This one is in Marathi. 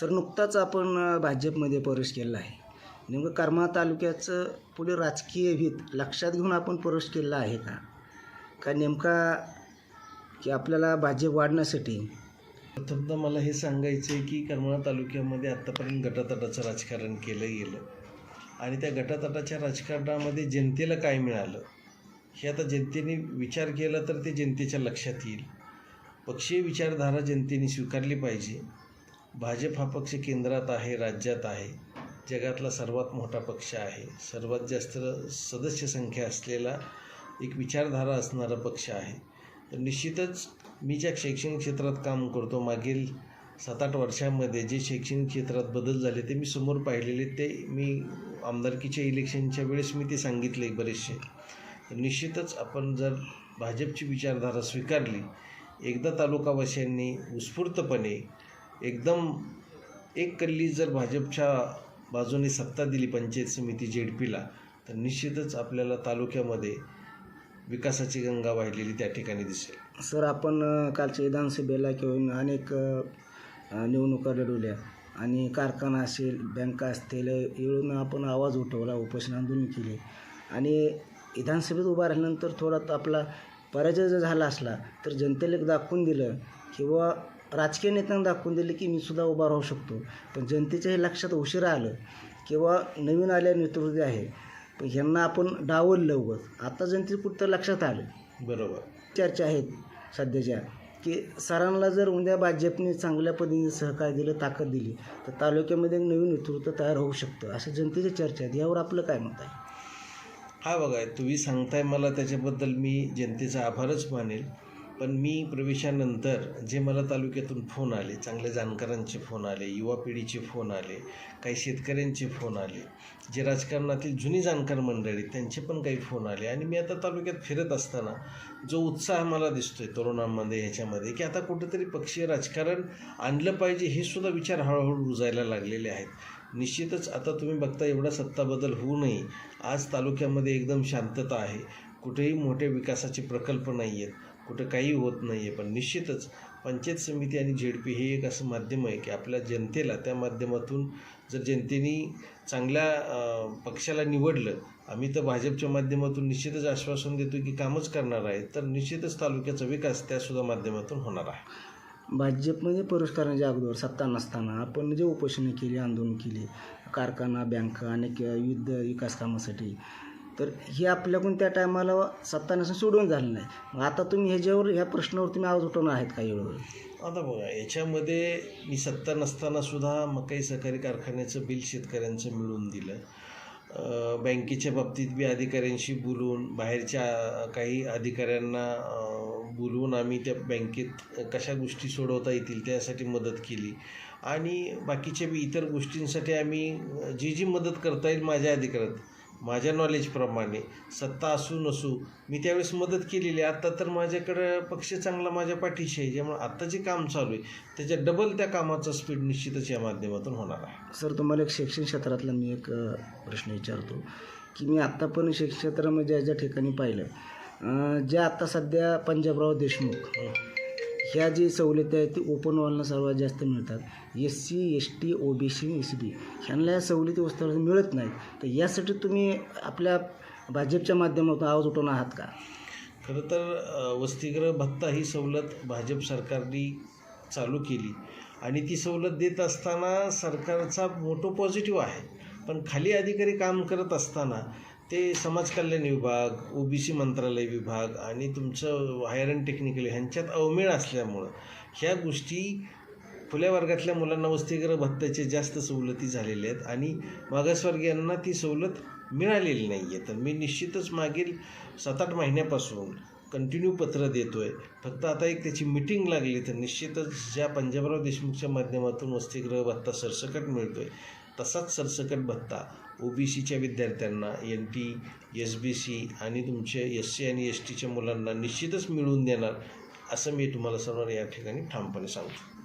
सर नुकताच आपण भाजपमध्ये प्रवेश केला आहे. नेमकं करमाळा तालुक्याचं पुढे राजकीय हित लक्षात घेऊन आपण प्रवेश केला आहे का? का नेमका की आपल्याला भाजप वाढण्यासाठी? प्रथमतः मला हे सांगायचं आहे की करमाळा तालुक्यामध्ये आत्तापर्यंत गटातटाचं राजकारण केलं गेलं आणि त्या गटातटाच्या राजकारणामध्ये जनतेला काय मिळालं हे आता जनतेने विचार केला तर ते जनतेच्या लक्षात येईल. पक्षीय विचारधारा जनतेने स्वीकारली पाहिजे. भाजप हा पक्ष केंद्रात आहे राज्यात आहे. जगातला सर्वात मोठा पक्ष आहे. सर्वात जास्त सदस्य संख्या असलेला एक विचारधारा असणारा पक्ष आहे. तर निश्चितच मी ज्या शैक्षणिक क्षेत्रात काम करतो मागील सात आठ वर्षामध्ये जे शैक्षणिक क्षेत्रात बदल झाले ते मी समोर पाहिलेले ते मी आमदारकीच्या इलेक्शनच्या वेळेस मी ते सांगितले बरेचसे. तर निश्चितच आपण जर भाजपची विचारधारा स्वीकारली एकदा तालुकावासियांनी उत्स्फूर्तपणे एकदम एक कल्ली जर भाजपच्या बाजूने सत्ता दिली पंचायत समिती जेडपीला तर निश्चितच आपल्याला तालुक्यामध्ये विकासाची गंगा वाहिलेली त्या ठिकाणी दिसेल. सर आपण कालच्या विधानसभेला किंवा अनेक निवडणुका लढवल्या आणि कारखाना असेल बँका असतील येऊन आपण आवाज उठवला उपोषण आंदोलन केले. आणि विधानसभेत उभा राहिल्यानंतर थोडा आपला पराजय जर झाला असला तर जनतेला दाखवून दिलं किंवा राजकीय नेत्यांना दाखवून दिलं की मी सुद्धा उभा राहू शकतो. पण जनतेच्या हे लक्षात उशिरा आलं किंवा नवीन आल्या नेतृत्व आहे पण ह्यांना आपण डावललं उगत आता जनते कुठं लक्षात आलं. बरोबर. चर्चा आहेत सध्याच्या की सरांना जर उद्या भाजपने चांगल्या पद्धतीने सहकार्य दिलं ताकद दिली तर तालुक्यामध्ये एक नवीन नेतृत्व तयार होऊ शकतं. असं जनतेची चर्चा आहे यावर आपलं काय मत आहे? हा बघा तुम्ही सांगताय मला त्याच्याबद्दल मी जनतेचा आभारच मानेल. पण मी प्रवेशानंतर जे मला तालुक्यातून फोन आले चांगल्या जाणकारांचे फोन आले युवा पिढीचे फोन आले काही शेतकऱ्यांचे फोन आले जे राजकारणातील जुनी जाणकार मंडळी त्यांचे पण काही फोन आले. आणि मी आता तालुक्यात फिरत असताना जो उत्साह मला दिसतोय तरुणांमध्ये ह्याच्यामध्ये की आता कुठेतरी पक्षीय राजकारण आणलं पाहिजे हे सुद्धा विचार हळूहळू रुजायला लागलेले आहेत. निश्चितच आता तुम्ही बघता एवढा सत्ता बदल होऊ नये. आज तालुक्यामध्ये एकदम शांतता आहे. कुठेही मोठे विकासाचे प्रकल्प नाही आहेत कुठं काही होत नाही आहे पण निश्चितच पंचायत समिती आणि झेडपी हे एक असं माध्यम आहे की आपल्या जनतेला त्या माध्यमातून जर जनतेने चांगल्या पक्षाला निवडलं आम्ही तर भाजपच्या माध्यमातून निश्चितच आश्वासन देतो की कामच करणार आहे तर निश्चितच तालुक्याचा विकास त्यासुद्धा माध्यमातून होणार आहे. भाजपमध्ये प्रवेश करण्याच्या अगोदर सत्ता नसताना आपण जे उपोषणं केली आंदोलन केली कारखाना बँका अनेक विविध विकास कामासाठी तर हे आपल्याकडून त्या टायमाला सत्ता नसून सोडून झालं नाही. मग आता तुम्ही ह्याच्यावर ह्या प्रश्नावर तुम्ही आवाज उठवणार आहेत काही वेळेवर आता बघा याच्यामध्ये मी सत्ता नसताना सुद्धा मकाई सहकारी कारखान्याचं बिल शेतकऱ्यांचं मिळवून दिलं. बँकेच्या बाबतीत बी अधिकाऱ्यांशी बोलून बाहेरच्या काही अधिकाऱ्यांना बोलवून आम्ही त्या बँकेत कशा गोष्टी सोडवता येतील त्यासाठी मदत केली. आणि बाकीच्या बी इतर गोष्टींसाठी आम्ही जी जी मदत करता येईल माझ्या अधिकारात माझ्या नॉलेजप्रमाणे सत्ता असू नसू मी त्यावेळेस मदत केलेली. आहे आता तर माझ्याकडं पक्ष चांगला माझ्या पाठीशी आहे. ज्यामुळे आत्ता जे काम चालू आहे त्याच्या डबल त्या कामाचा स्पीड निश्चितच या माध्यमातून होणार आहे. सर तुम्हाला एक शिक्षण क्षेत्रातला मी एक प्रश्न विचारतो की मी आत्ता पण शिक्षण क्षेत्रामध्ये ज्या ज्या ठिकाणी पाहिलं अ, ज्या आता सध्या पंजाबराव देशमुख ह्या जी सवलती आहेत ती वॉलना सर्वात जास्त मिळतात. S C S T O B C S B ह्यांना या सवलती वस्तू मिळत नाहीत. तर यासाठी तुम्ही आपल्या भाजपच्या माध्यमातून आवाज उठवणार आहात का? खरं तर अ, वसतिगृह भत्ता ही सवलत भाजप सरकारने चालू केली. आणि ती सवलत देत असताना सरकारचा मोठो पॉझिटिव्ह आहे. पण खाली अधिकारी काम करत असताना ते समाज कल्याण विभाग ओ बी सी मंत्रालय विभाग आणि तुमचं हायर अँड टेक्निकल ह्यांच्यात अवमेळ असल्यामुळं ह्या गोष्टी खुल्या वर्गातल्या मुलांना वसतिगृह भत्त्याचे जास्त सवलती झालेल्या आहेत आणि मागासवर्गीयांना ती सवलत मिळालेली नाही आहे तर मी निश्चितच मागील सात आठ महिन्यापासून कंटिन्यू पत्र देतो आहे फक्त आता एक त्याची मिटिंग लागली तर निश्चितच ज्या पंजाबराव देशमुखच्या माध्यमातून वसतिगृह भत्ता सरसकट मिळतो आहे तसाच सरसकट भत्ता ओ बी सीच्या विद्यार्थ्यांना N T S B C आणि तुमचे एस सी आणि एस टीच्या मुलांना निश्चितच मिळवून देणार असं मी तुम्हाला सर्वांना या ठिकाणी ठामपणे सांगतो.